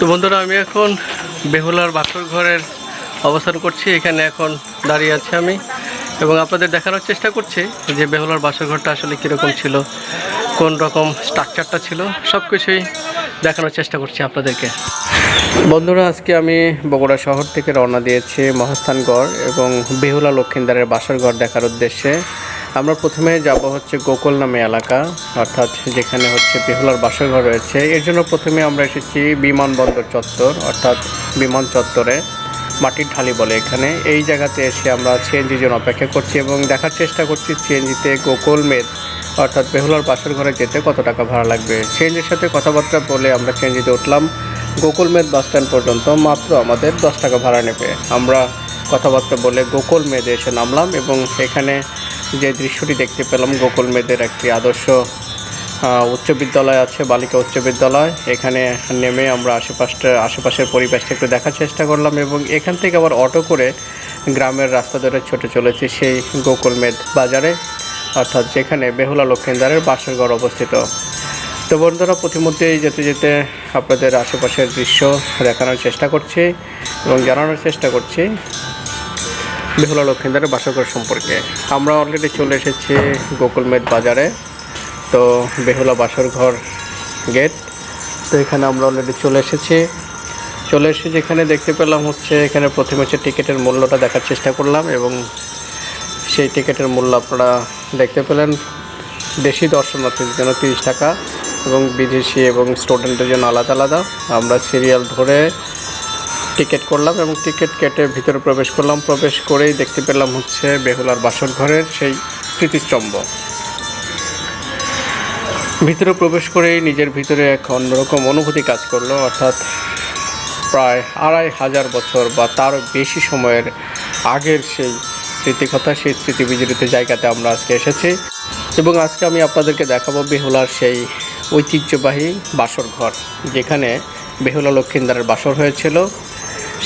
তো বন্ধুরা, আমি এখন বেহুলার বাসর ঘরের অবস্থান করছি। এখানে এখন দাঁড়িয়ে আছি আমি এবং আপনাদের দেখানোর চেষ্টা করছি যে বেহুলার বাসর ঘরটা আসলে কীরকম ছিল, কোন রকম স্ট্রাকচারটা ছিল সব কিছুই দেখানোর চেষ্টা করছি আপনাদেরকে। বন্ধুরা, আজকে আমি বগুড়া শহর থেকে রওনা দিয়েছি মহাস্থানগড় এবং বেহুলা লক্ষিন্দারের বাসর ঘর দেখার উদ্দেশ্যে। আমরা প্রথমে যাব হচ্ছে গোকুল নামে এলাকা, অর্থাৎ যেখানে হচ্ছে বেহুলার বাসর ঘর রয়েছে। এর জন্য প্রথমে আমরা এসেছি বিমানবন্দর চত্বর, অর্থাৎ বিমান চত্বরে মাটির ঢালি বলে এখানে। এই জায়গাতে এসে আমরা সিএনজির জন্য অপেক্ষা করছি এবং দেখার চেষ্টা করছি সিএনজিতে গোকুল মেদ, অর্থাৎ বেহুলার বাসর ঘরে যেতে কত টাকা ভাড়া লাগবে। সিএনজির সাথে কথাবার্তা বলে আমরা সিএনজিতে উঠলাম। গোকুল মেদ বাস স্ট্যান্ড পর্যন্ত মাত্র আমাদের দশ টাকা ভাড়া নেবে। আমরা কথাবার্তা বলে গোকুল মেদে এসে নামলাম এবং এখানে যে দৃশ্যটি দেখতে পেলাম, গোকুল মেদের একটি আদর্শ উচ্চ বিদ্যালয় আছে, বালিকা উচ্চ বিদ্যালয়। এখানে নেমে আমরা আশেপাশটা, আশেপাশের পরিবেশটা একটু দেখার চেষ্টা করলাম এবং এখান থেকে আবার অটো করে গ্রামের রাস্তা ধরে ছুটে চলেছি সেই গোকুল মেদ বাজারে, অর্থাৎ যেখানে বেহুলা লক্ষিন্দারের বাসরঘর অবস্থিত। তো বন্ধুরা প্রতিমধ্যেই যেতে যেতে আপনাদের আশেপাশের দৃশ্য দেখানোর চেষ্টা করছি এবং জানানোর চেষ্টা করছি। বেহুলা লক্ষিন্দারের বাসরঘর সম্পর্কে। আমরা অলরেডি চলে এসেছি গোকুলমেদ বাজারে। তো বেহুলা বাসর ঘর গেট তো এখানে আমরা অলরেডি চলে এসেছি। চলে এসে যেখানে দেখতে পেলাম হচ্ছে এখানে প্রথমে হচ্ছে টিকিটের মূল্যটা দেখার চেষ্টা করলাম এবং সেই টিকিটের মূল্য আপনারা দেখতে পেলেন। দেশি দর্শনার্থীদের জন্য তিরিশ টাকা এবং বিদেশি এবং স্টুডেন্টের জন্য আলাদা আলাদা। আমরা সিরিয়াল ধরে টিকিট করলাম এবং টিকিট কেটে ভিতরে প্রবেশ করলাম। প্রবেশ করেই দেখতে পেলাম হচ্ছে বেহুলার বাসর ঘরের সেই স্মৃতিস্তম্ভ। ভিতরে প্রবেশ করেই নিজের ভিতরে এক অন্যরকম অনুভূতি কাজ করল, অর্থাৎ প্রায় আড়াই হাজার বছর বা তারও বেশি সময়ের আগের সেই স্মৃতিকথা, সেই স্মৃতি বিজড়িত জায়গাতে আমরা আজকে এসেছি এবং আজকে আমি আপনাদেরকে দেখাবো বেহুলার সেই ঐতিহ্যবাহী বাসর ঘর যেখানে বেহুলা লক্ষ্মীন্দারের বাসর হয়েছিল।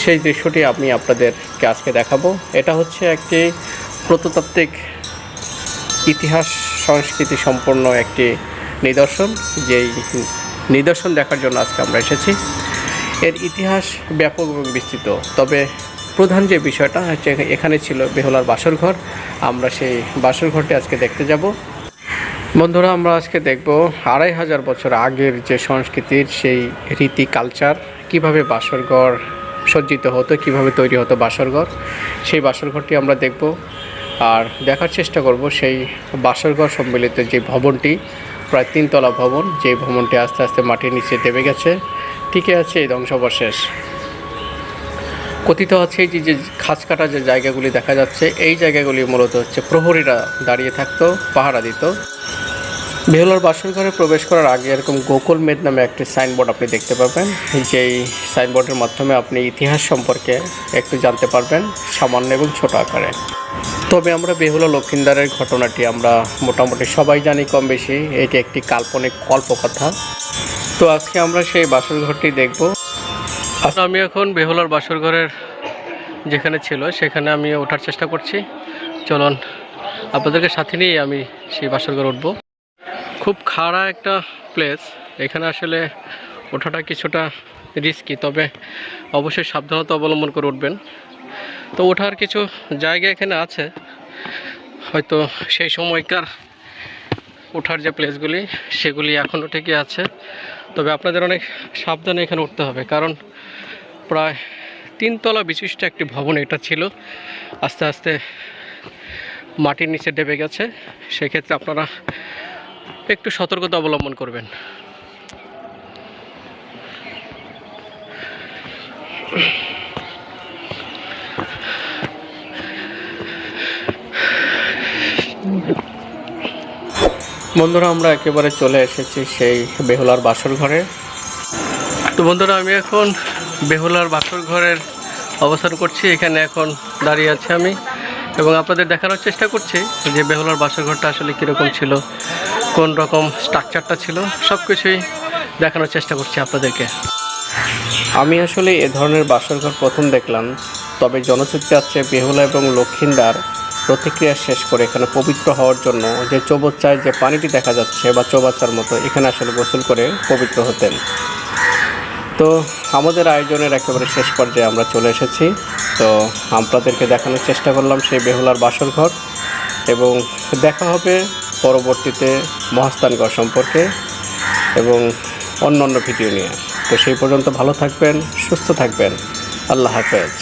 সেই দৃশ্যটি আমি আপনাদেরকে আজকে দেখাবো। এটা হচ্ছে একটি প্রত্নতাত্ত্বিক ইতিহাস সংস্কৃতি সম্পন্ন একটি নিদর্শন, যেই নিদর্শন দেখার জন্য আজকে আমরা এসেছি। এর ইতিহাস ব্যাপক এবং বিস্তৃত। তবে প্রধান যে বিষয়টা, হচ্ছে এখানে ছিল বেহলার বাসর ঘর আমরা সেই বাসর ঘরটি আজকে দেখতে যাব। বন্ধুরা, আমরা আজকে দেখব আড়াই হাজার বছর আগের যে সংস্কৃতির সেই রীতি, কালচার, কীভাবে বাসরঘর সজ্জিত হতো, কীভাবে তৈরি হতো বাসরঘর সেই বাসরঘরটি আমরা দেখব আর দেখার চেষ্টা করব সেই বাসরঘর সম্মিলিত যে ভবনটি, প্রায় তিনতলা ভবন, যে ভবনটি আস্তে আস্তে মাটির নিচে দেবে গেছে, টিকে আছে এই ধ্বংসাবশেষ। কথিত আছে যে যে খাস কাটা যে জায়গাগুলি দেখা যাচ্ছে, এই জায়গাগুলি মূলত হচ্ছে প্রহরীরা দাঁড়িয়ে থাকতো, পাহারা দিত। বেহুলার বাসর ঘরে প্রবেশ করার আগে এরকম গোকুল মেদ নামে একটি সাইনবোর্ড আপনি দেখতে পাবেন। যেই সাইনবোর্ডের মাধ্যমে আপনি ইতিহাস সম্পর্কে একটু জানতে পারবেন, সামান্য এবং ছোট আকারে। তবে আমরা বেহুলা লক্ষিন্দারের ঘটনাটি আমরা মোটামুটি সবাই জানি কম বেশি এটি একটি কাল্পনিক কল্পকথা। তো আজকে আমরা সেই বাসর ঘরটি দেখব। আমি এখন বেহুলার বাসর ঘরের যেখানে ছিল, সেখানে আমি ওঠার চেষ্টা করছি। চলুন, আপনাদেরকে সাথে নিয়ে আমি সেই বাসর ঘর উঠবো। খুব খাড়া একটা প্লেস এখানে আসলে ওঠাটা কিছুটা রিস্কি তবে অবশ্যই সাবধানতা অবলম্বন করে উঠবেন। তো ওঠার কিছু জায়গা এখানে আছে। হয়তো সেই সময়কার ওঠার যে প্লেসগুলি সেগুলি এখনও ঠিকই আছে। তবে আপনাদের অনেক সাবধানে এখানে উঠতে হবে, কারণ প্রায় তিনতলা বিশিষ্ট একটি ভবন এটা ছিল। আস্তে আস্তে মাটির নিচে ডেবে গেছে। সেক্ষেত্রে আপনারা একটু সতর্কতা অবলম্বন করবেন। বন্ধুরা আমরা একেবারে চলে এসেছি সেই বেহুলার বাসর ঘরে। তো বন্ধুরা আমি এখন বেহুলার বাসর ঘরের অবস্থান করছি। এখানে এখন দাঁড়িয়ে আছি আমি এবং আপনাদের দেখানোর চেষ্টা করছি যে বেহুলার বাসর ঘরটা আসলে কীরকম ছিল। কোন রকম স্ট্রাকচারটা ছিল সব কিছুই দেখানোর চেষ্টা করছি আপনাদেরকে। আমি আসলে এ ধরনের বাসর ঘর প্রথম দেখলাম, তবে জনশ্রুতি আছে বেহুলা এবং লক্ষিন্দার প্রতিক্রিয়া শেষ করে এখানে পবিত্র হওয়ার জন্য যে চৌবাচ্চায় যে পানিটি দেখা যাচ্ছে বা চৌবাচ্চার মতো এখানে আসলে গোসল করে পবিত্র হতেন। তো আমাদের আয়োজনের একেবারে শেষ পর্যায়ে আমরা চলে এসেছি। তো আপনাদেরকে দেখানোর চেষ্টা করলাম সেই বেহুলার বাসর ঘর এবং দেখা হবে পরবর্তীতে মহাস্থানগড় সম্পর্কে এবং অন্য অন্য ভিডিও নিয়ে। তো সেই পর্যন্ত ভালো থাকবেন, সুস্থ থাকবেন। আল্লাহ হাফেজ।